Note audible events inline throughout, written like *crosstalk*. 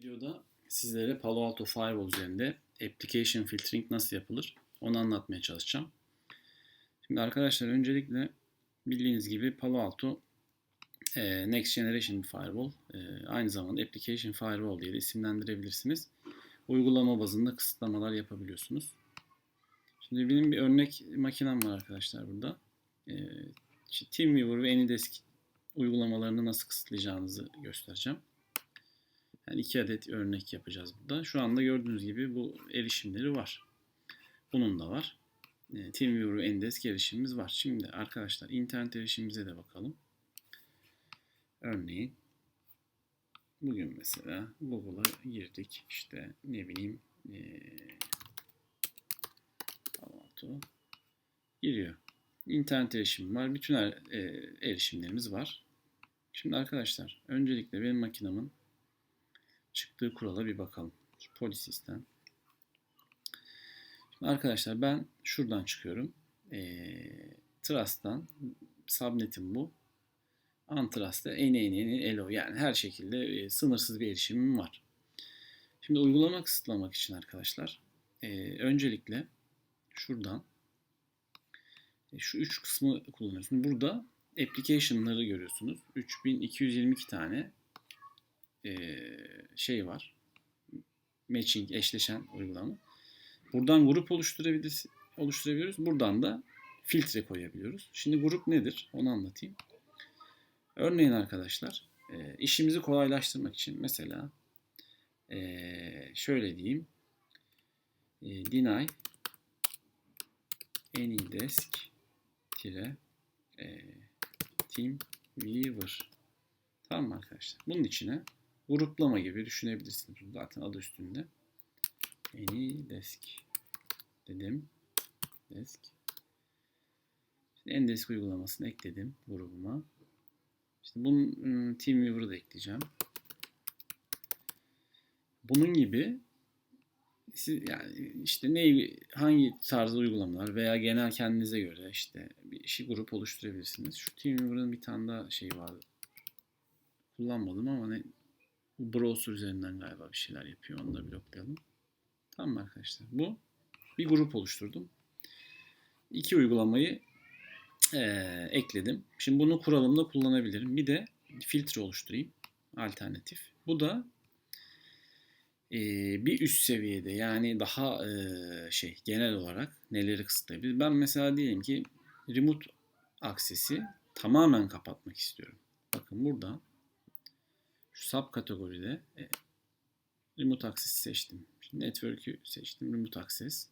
videoda sizlere Palo Alto Firewall üzerinde application filtering nasıl yapılır onu anlatmaya çalışacağım. Şimdi arkadaşlar öncelikle bildiğiniz gibi Palo Alto e, Next Generation Firewall e, aynı zamanda Application Firewall diye de isimlendirebilirsiniz. Uygulama bazında kısıtlamalar yapabiliyorsunuz. Şimdi benim bir örnek makinem var arkadaşlar burada. E, TeamViewer ve AnyDesk uygulamalarını nasıl kısıtlayacağınızı göstereceğim. Yani iki adet örnek yapacağız burada. Şu anda gördüğünüz gibi bu erişimleri var. Bunun da var. E, TeamViewer Endesk erişimimiz var. Şimdi arkadaşlar internet erişimimize de bakalım. Örneğin bugün mesela Google'a girdik. İşte ne bileyim ee, giriyor. İnternet erişimi var. Bütün er, e, erişimlerimiz var. Şimdi arkadaşlar öncelikle benim makinamın çıktığı kurala bir bakalım. Şu Polisys'ten. Şimdi arkadaşlar ben şuradan çıkıyorum. E, Trust'tan subnetim bu. Antrust'ta en en en elo yani her şekilde e, sınırsız bir erişimim var. Şimdi uygulama kısıtlamak için arkadaşlar e, öncelikle şuradan e, şu üç kısmı kullanıyorsunuz. Burada application'ları görüyorsunuz. 3222 tane e, şey var. Matching, eşleşen uygulama. Buradan grup oluşturabiliriz, oluşturabiliyoruz. Buradan da filtre koyabiliyoruz. Şimdi grup nedir? Onu anlatayım. Örneğin arkadaşlar e, işimizi kolaylaştırmak için mesela e, şöyle diyeyim e, deny anydesk tire e, team viewer tamam mı arkadaşlar? Bunun içine gruplama gibi düşünebilirsiniz. Zaten adı üstünde. Anydesk dedim. Desk. Şimdi Endesk uygulamasını ekledim grubuma. İşte bunun ıı, TeamViewer'ı da ekleyeceğim. Bunun gibi siz yani işte ne hangi tarz uygulamalar veya genel kendinize göre işte bir işi grup oluşturabilirsiniz. Şu TeamViewer'ın bir tane daha şeyi var. Kullanmadım ama ne browser üzerinden galiba bir şeyler yapıyor. Onu da bloklayalım. Tamam arkadaşlar. Bu bir grup oluşturdum. İki uygulamayı e, ekledim. Şimdi bunu kuralımda kullanabilirim. Bir de filtre oluşturayım. Alternatif. Bu da e, bir üst seviyede yani daha e, şey genel olarak neleri kısıtlayabilir. Ben mesela diyelim ki remote aksesi tamamen kapatmak istiyorum. Bakın burada sub kategoride e, remote access seçtim. Şimdi network'ü seçtim. Remote access.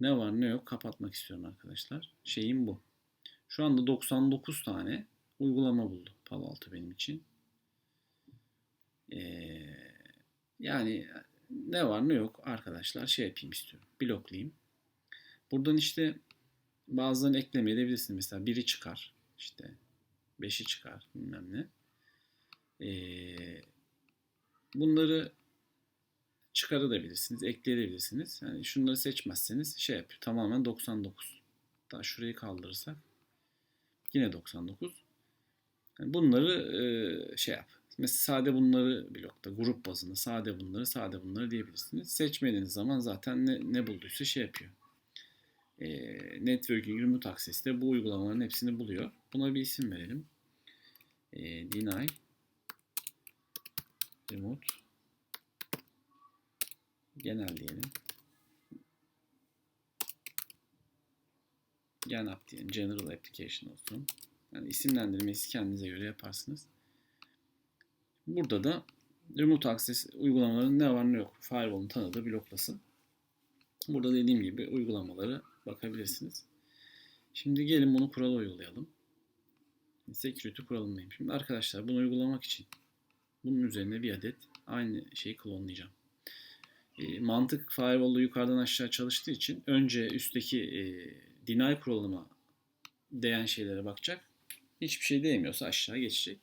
Ne var ne yok kapatmak istiyorum arkadaşlar. Şeyim bu. Şu anda 99 tane uygulama buldu Palo Alto benim için. Ee, yani ne var ne yok arkadaşlar şey yapayım istiyorum. Bloklayayım. Buradan işte bazılarını ekleme edebilirsiniz. Mesela biri çıkar. işte beşi çıkar bilmem ne. Bunları çıkarabilirsiniz, ekleyebilirsiniz. Yani şunları seçmezseniz şey yapıyor. Tamamen 99. Daha şurayı kaldırırsak yine 99. Yani bunları şey yap. Mesela sade bunları blokta, grup bazında sade bunları, sade bunları diyebilirsiniz. Seçmediğiniz zaman zaten ne, ne bulduysa şey yapıyor. E, networking remote access'te bu uygulamaların hepsini buluyor. Buna bir isim verelim. E, deny remote genel diyelim. GenApp diyelim. General Application olsun. Yani isimlendirmesi kendinize göre yaparsınız. Burada da Remote Access uygulamaların ne var ne yok firewall'un tanıdığı bloklasın. Burada dediğim gibi uygulamaları bakabilirsiniz. Şimdi gelin bunu kurala uygulayalım. Security kuralındayım. Şimdi arkadaşlar bunu uygulamak için bunun üzerine bir adet aynı şeyi klonlayacağım. E, mantık firewall'da yukarıdan aşağı çalıştığı için önce üstteki e, deny kuralına değen şeylere bakacak. Hiçbir şey değmiyorsa aşağı geçecek.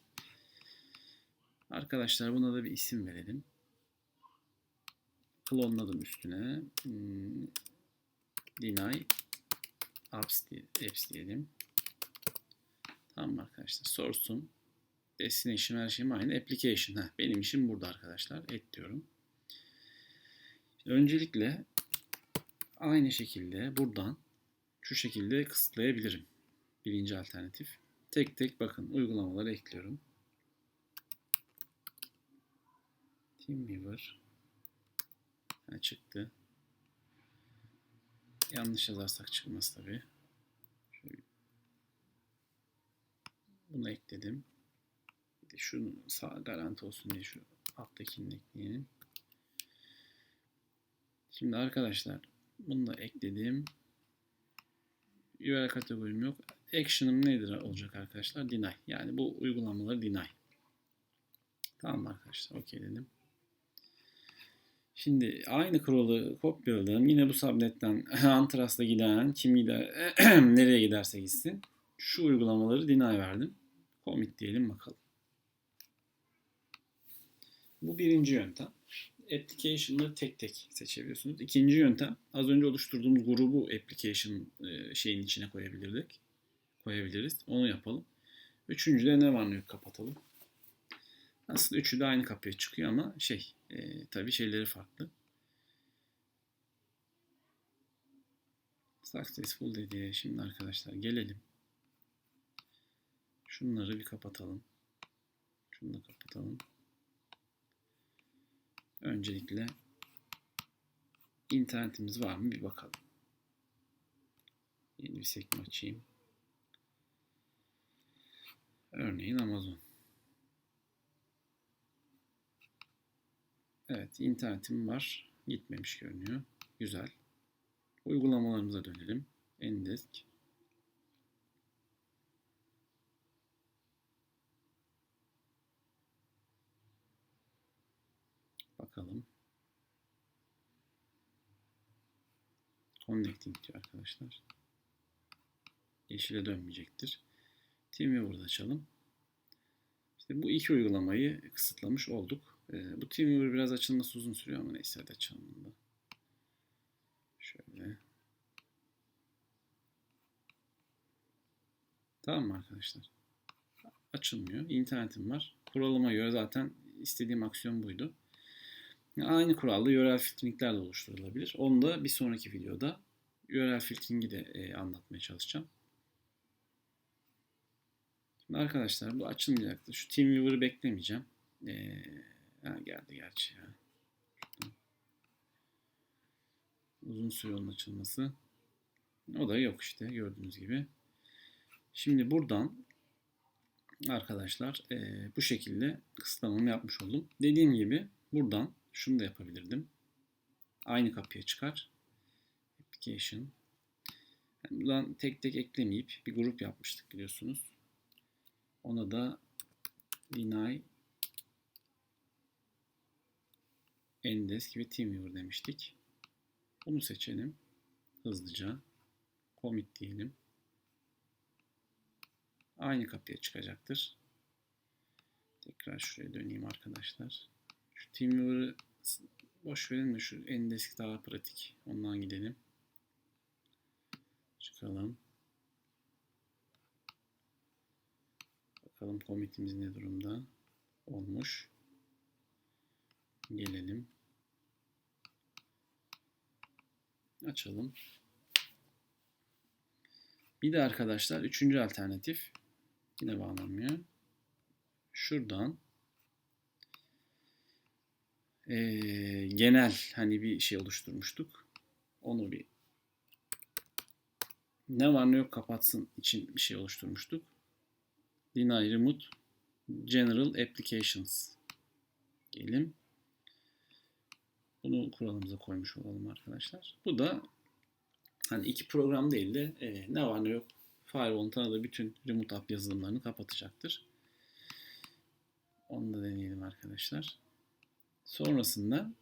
Arkadaşlar buna da bir isim verelim. Klonladım üstüne. Hmm, deny apps, diye, apps diyelim. Tamam arkadaşlar. Source'un Destination her şeyim aynı. Application. Heh, benim işim burada arkadaşlar. Et diyorum. Öncelikle aynı şekilde buradan şu şekilde kısıtlayabilirim. Birinci alternatif. Tek tek bakın uygulamaları ekliyorum. TeamViewer ha, çıktı. Yanlış yazarsak çıkmaz tabi. Bunu ekledim. De şunu sağ garanti olsun diye şu alttakini ekleyelim. Şimdi arkadaşlar bunu da ekledim. URL kategorim yok. Action'ım nedir olacak arkadaşlar? Deny. Yani bu uygulamaları deny. Tamam arkadaşlar. Okey dedim. Şimdi aynı kurulu kopyaladım. Yine bu subnetten *laughs* Antras'ta giden kim gider *clears throat* nereye giderse gitsin. Şu uygulamaları deny verdim. Commit diyelim bakalım. Bu birinci yöntem. Application'ları tek tek seçebiliyorsunuz. İkinci yöntem az önce oluşturduğumuz grubu application e, şeyin içine koyabilirdik. Koyabiliriz. Onu yapalım. Üçüncü de ne var ne yok kapatalım. Aslında üçü de aynı kapıya çıkıyor ama şey e, tabii şeyleri farklı. Successful dediği şimdi arkadaşlar gelelim. Şunları bir kapatalım. Şunu da kapatalım. Öncelikle internetimiz var mı bir bakalım. Yeni bir sekme açayım. Örneğin Amazon. Evet internetim var. Gitmemiş görünüyor. Güzel. Uygulamalarımıza dönelim. Endesk. Bakalım. Connecting diyor arkadaşlar. Yeşile dönmeyecektir. TeamViewer'da açalım. İşte bu iki uygulamayı kısıtlamış olduk. Ee, bu TeamViewer biraz açılması uzun sürüyor ama neyse hadi açalım bunu da. Şöyle. Tamam mı arkadaşlar? Açılmıyor. İnternetim var. Kuralıma göre zaten istediğim aksiyon buydu. Aynı kuralda URL filtringler de oluşturulabilir. Onu da bir sonraki videoda URL filtringi de e, anlatmaya çalışacağım. Şimdi arkadaşlar bu açılmayacaktı. Şu TeamViewer'ı beklemeyeceğim. Ee, ha, geldi gerçi ya. Uzun süre onun açılması. O da yok işte gördüğünüz gibi. Şimdi buradan arkadaşlar e, bu şekilde kısıtlamamı yapmış oldum. Dediğim gibi buradan şunu da yapabilirdim. Aynı kapıya çıkar. Application. Yani buradan tek tek eklemeyip bir grup yapmıştık biliyorsunuz. Ona da deny Endesk ve TeamViewer demiştik. Bunu seçelim. Hızlıca. Commit diyelim. Aynı kapıya çıkacaktır. Tekrar şuraya döneyim arkadaşlar. Şu TeamViewer'ı boş verin de şu Endesk daha pratik. Ondan gidelim. Çıkalım. Bakalım commit'imiz ne durumda olmuş. Gelelim. Açalım. Bir de arkadaşlar üçüncü alternatif yine bağlanmıyor. Şuradan e, genel hani bir şey oluşturmuştuk. Onu bir ne var ne yok kapatsın için bir şey oluşturmuştuk. Deny Remote General Applications diyelim. Bunu kuralımıza koymuş olalım arkadaşlar. Bu da hani iki program değil de e, ne var ne yok Firewall'un tanıdığı bütün remote app yazılımlarını kapatacaktır. Onu da deneyelim arkadaşlar. Sonrasında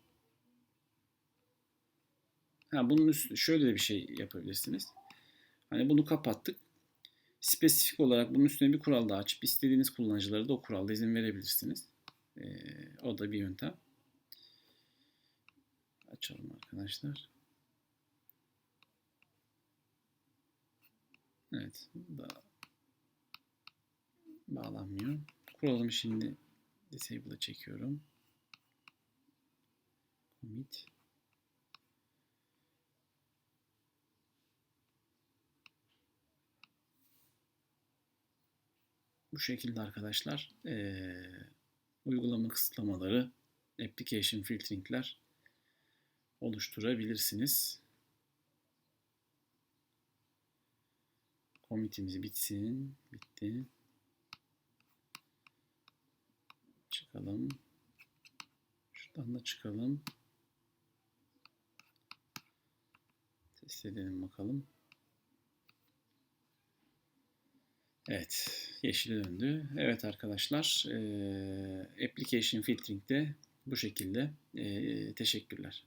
ha bunun üstü şöyle de bir şey yapabilirsiniz. Hani bunu kapattık. Spesifik olarak bunun üstüne bir kural daha açıp istediğiniz kullanıcılara da o kuralda izin verebilirsiniz. Ee, o da bir yöntem. Açalım arkadaşlar. Evet. Da bağlanmıyor. Scroll'umu şimdi disable'a çekiyorum. Commit. Bu şekilde arkadaşlar eee, uygulama kısıtlamaları, application filteringler oluşturabilirsiniz. Commit'imiz bitsin. Bitti. Çıkalım. Şuradan da çıkalım. Test bakalım. Evet, yeşile döndü. Evet arkadaşlar, eee, application filtering de bu şekilde. Eee, teşekkürler.